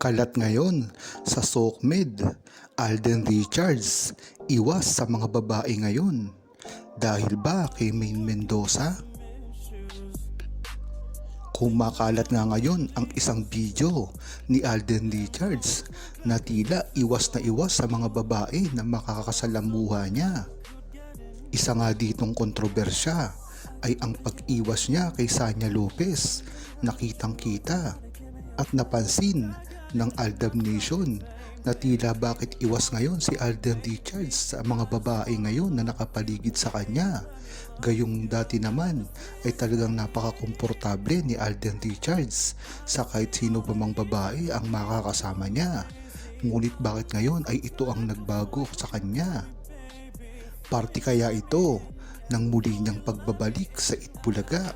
Kalat ngayon sa SOCMED, Alden Richards, iwas sa mga babae ngayon. Dahil ba kay Maine Mendoza? Kumakalat nga ngayon ang isang video ni Alden Richards na tila iwas na iwas sa mga babae na makakasalamuha niya. Isa nga ditong kontrobersya ay ang pag-iwas niya kay Sanya Lopez na kitang-kita at napansin ng Aldab Nation na tila bakit iwas ngayon si Alden Richards sa mga babae ngayon na nakapaligid sa kanya. Gayong dati naman ay talagang napakakomportable ni Alden Richards sa kahit sino pa mang babae ang makakasama niya. Ngunit bakit ngayon ay ito ang nagbago sa kanya? Party kaya ito ng muli niyang pagbabalik sa Itbulaga?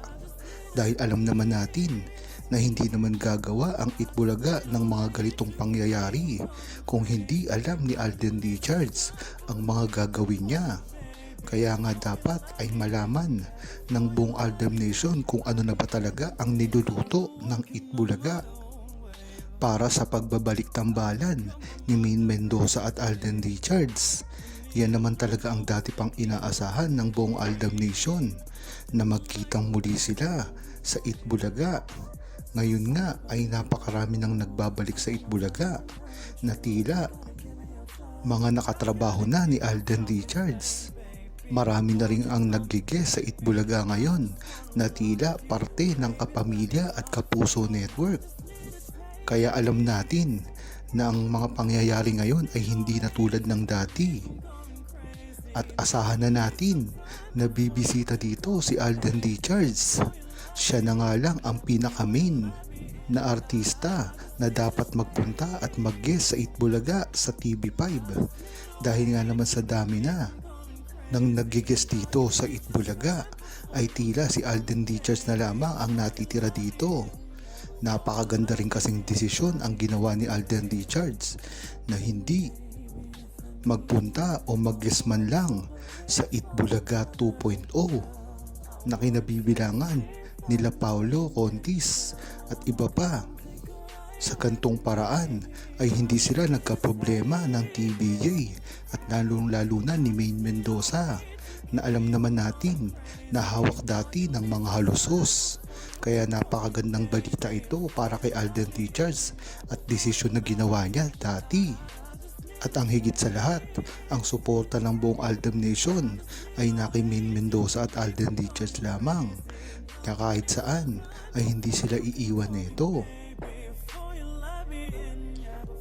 Dahil alam naman natin na hindi naman gagawa ang Itbulaga ng mga ganitong pangyayari kung hindi alam ni Alden Richards ang mga gagawin niya. Kaya nga dapat ay malaman ng buong Aldam Nation kung ano na ba talaga ang niluluto ng Itbulaga para sa pagbabalik tambalan ni Maine Mendoza at Alden Richards. Yan naman talaga ang dati pang inaasahan ng buong Aldam Nation na magkitang muli sila sa Itbulaga. Ngayon nga ay napakarami nang nagbabalik sa Itbulaga na tila mga nakatrabaho na ni Alden Richards. Marami na rin ang naggige sa Itbulaga ngayon na tila parte ng Kapamilya at Kapuso Network. Kaya alam natin na ang mga pangyayari ngayon ay hindi na tulad ng dati. At asahan na natin na bibisita dito si Alden Richards. Siya na nga lang ang pinaka-main na artista na dapat magpunta at mag-guest sa Itbulaga sa TV5 dahil nga naman sa dami na nang nag-guest dito sa Itbulaga ay tila si Alden Richards na lamang ang natitira dito. Napakaganda rin kasing desisyon ang ginawa ni Alden Richards na hindi magpunta o mag-guest man lang sa Itbulaga 2.0 na kinabibilangan nila Paulo Contis at iba pa. Sa kantong paraan ay hindi sila nagkaproblema ng TBJ at lalong lalo na ni Maine Mendoza na alam naman natin na hawak dati ng mga halusos. Kaya napakagandang balita ito para kay Alden Richards at desisyon na ginawa niya dati. At ang higit sa lahat, ang suporta ng buong Aldam Nation ay na Maine Mendoza at Alden Richards lamang. Kaya kahit saan ay hindi sila iiwan nito.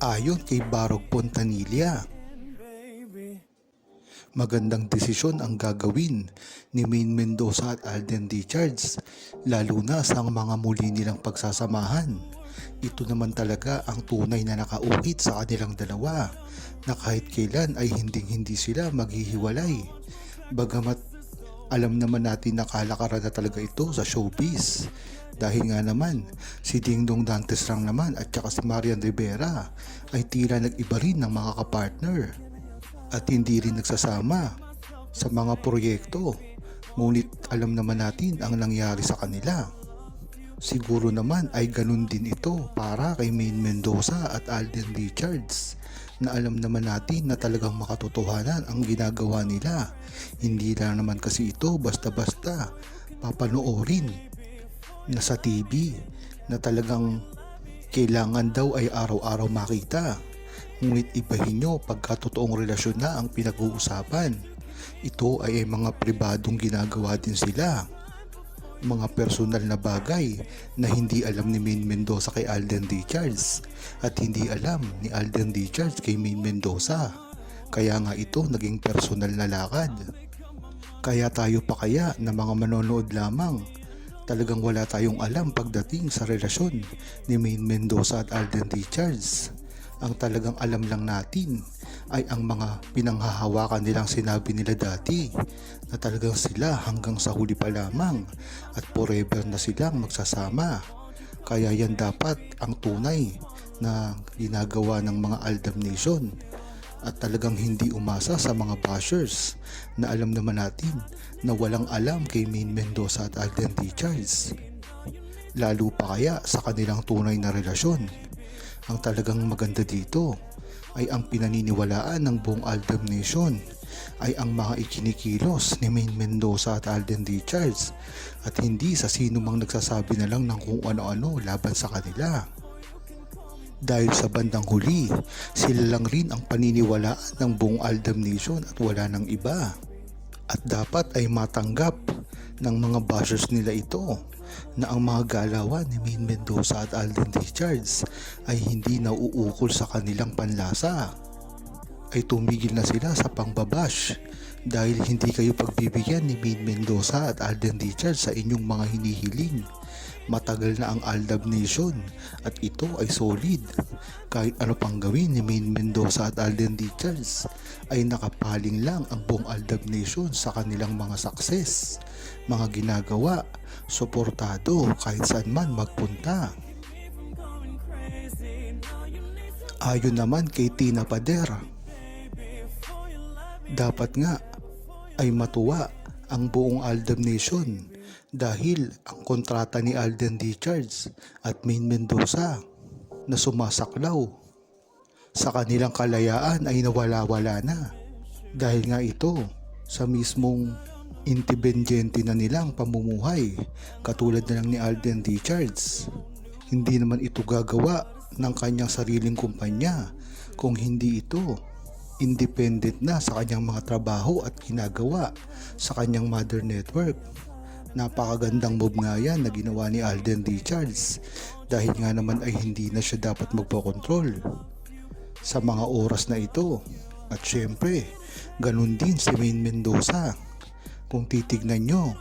Ayon kay Barog Pontanilla, magandang desisyon ang gagawin ni Maine Mendoza at Alden Richards lalo na sa mga muli nilang pagsasamahan. Ito naman talaga ang tunay na nakauhit sa kanilang dalawa na kahit kailan ay hinding hindi sila maghihiwalay. Bagamat alam naman natin na kalakaran na talaga ito sa showbiz. Dahil nga naman, si Dingdong Dantes lang naman at saka si Marian Rivera ay tila nag-iba rin ng mga kapartner at hindi rin nagsasama sa mga proyekto. Ngunit alam naman natin ang nangyari sa kanila. Siguro naman ay ganun din ito para kay Maine Mendoza at Alden Richards na alam naman natin na talagang makatotohanan ang ginagawa nila. Hindi lang naman kasi ito basta-basta papanoorin na sa TV na talagang kailangan daw ay araw-araw makita. Ngunit ibahin nyo pagka totoong relasyon na ang pinag-uusapan. Ito ay mga pribadong ginagawa din sila mga personal na bagay na hindi alam ni Maine Mendoza kay Alden Richards at hindi alam ni Alden Richards kay Maine Mendoza. Kaya nga ito naging personal na lakad. Kaya tayo pa kaya na mga manonood lamang talagang wala tayong alam pagdating sa relasyon ni Maine Mendoza at Alden Richards. Ang talagang alam lang natin ay ang mga pinanghahawakan nilang sinabi nila dati na talagang sila hanggang sa huli pa lamang at forever na silang magsasama. Kaya yan dapat ang tunay na ginagawa ng mga Aldam Nation at talagang hindi umasa sa mga bashers na alam naman natin na walang alam kay Maine Mendoza at Alden Richards. Lalo pa kaya sa kanilang tunay na relasyon. Ang talagang maganda dito ay ang pinaniniwalaan ng buong Aldab Nation ay ang mga ikinikilos ni Main Mendoza at Alden Richards at hindi sa sino mang nagsasabi na lang ng kung ano-ano laban sa kanila. Dahil sa bandang huli, sila lang rin ang paniniwalaan ng buong Aldam Nation at wala ng iba. At dapat ay matanggap ng mga bashers nila ito na ang mga galawan ni Main Mendoza at Alden Richards ay hindi nauukol sa kanilang panlasa. Ay tumigil na sila sa pangbabash dahil hindi kayo pagbibigyan ni Main Mendoza at Alden Richards sa inyong mga hinihiling. Matagal na ang Aldab Nation at ito ay solid. Kahit ano pang gawin ni Main Mendoza at Alden Richards ay nakapaling lang ang buong Aldab Nation sa kanilang mga success, mga ginagawa, suportado kahit saan man magpunta. Ayon naman kay Tina Pader, dapat nga ay matuwa ang buong Aldab Nation dahil ang kontrata ni Alden Richards at Main Mendoza na sumasaklaw sa kanilang kalayaan ay nawala-wala na dahil nga ito sa mismong independyente na nilang pamumuhay katulad na lang ni Alden Richards hindi naman ito gagawa ng kanyang sariling kumpanya kung hindi ito independent na sa kanyang mga trabaho at ginagawa sa kanyang mother network. Napakagandang move nga yan na ginawa ni Alden Richards dahil nga naman ay hindi na siya dapat magpokontrol sa mga oras na ito. At syempre, ganun din si Main Mendoza. Kung titignan nyo,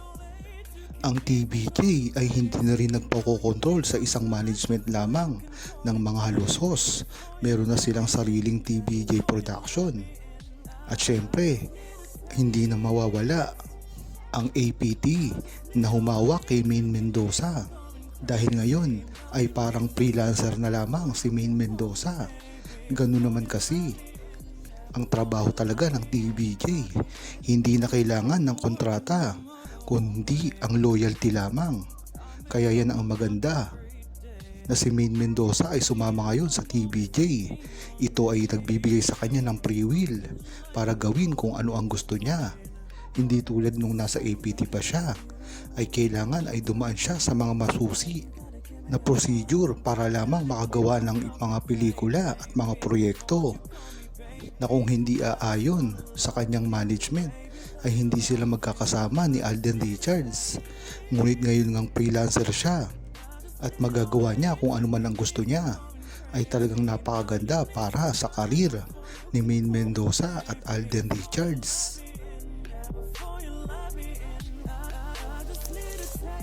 ang TBJ ay hindi na rin nagpokokontrol sa isang management lamang ng mga halusos. Meron na silang sariling TBJ production. At syempre, hindi na mawawala ang APT na humawak kay Main Mendoza. Dahil ngayon ay parang freelancer na lamang si Main Mendoza. Ganun naman kasi ang trabaho talaga ng TBJ. Hindi na kailangan ng kontrata, kundi ang loyalty lamang. Kaya yan ang maganda na si Main Mendoza ay sumama ngayon sa TBJ. Ito ay nagbibigay sa kanya ng free will para gawin kung ano ang gusto niya. Hindi tulad nung nasa APT pa siya, ay kailangan ay dumaan siya sa mga masusi na procedure para lamang makagawa ng mga pelikula at mga proyekto na kung hindi aayon sa kanyang management ay hindi sila magkakasama ni Alden Richards. Ngunit ngayon ngang freelancer siya at magagawa niya kung ano man ang gusto niya ay talagang napakaganda para sa karir ni Main Mendoza at Alden Richards.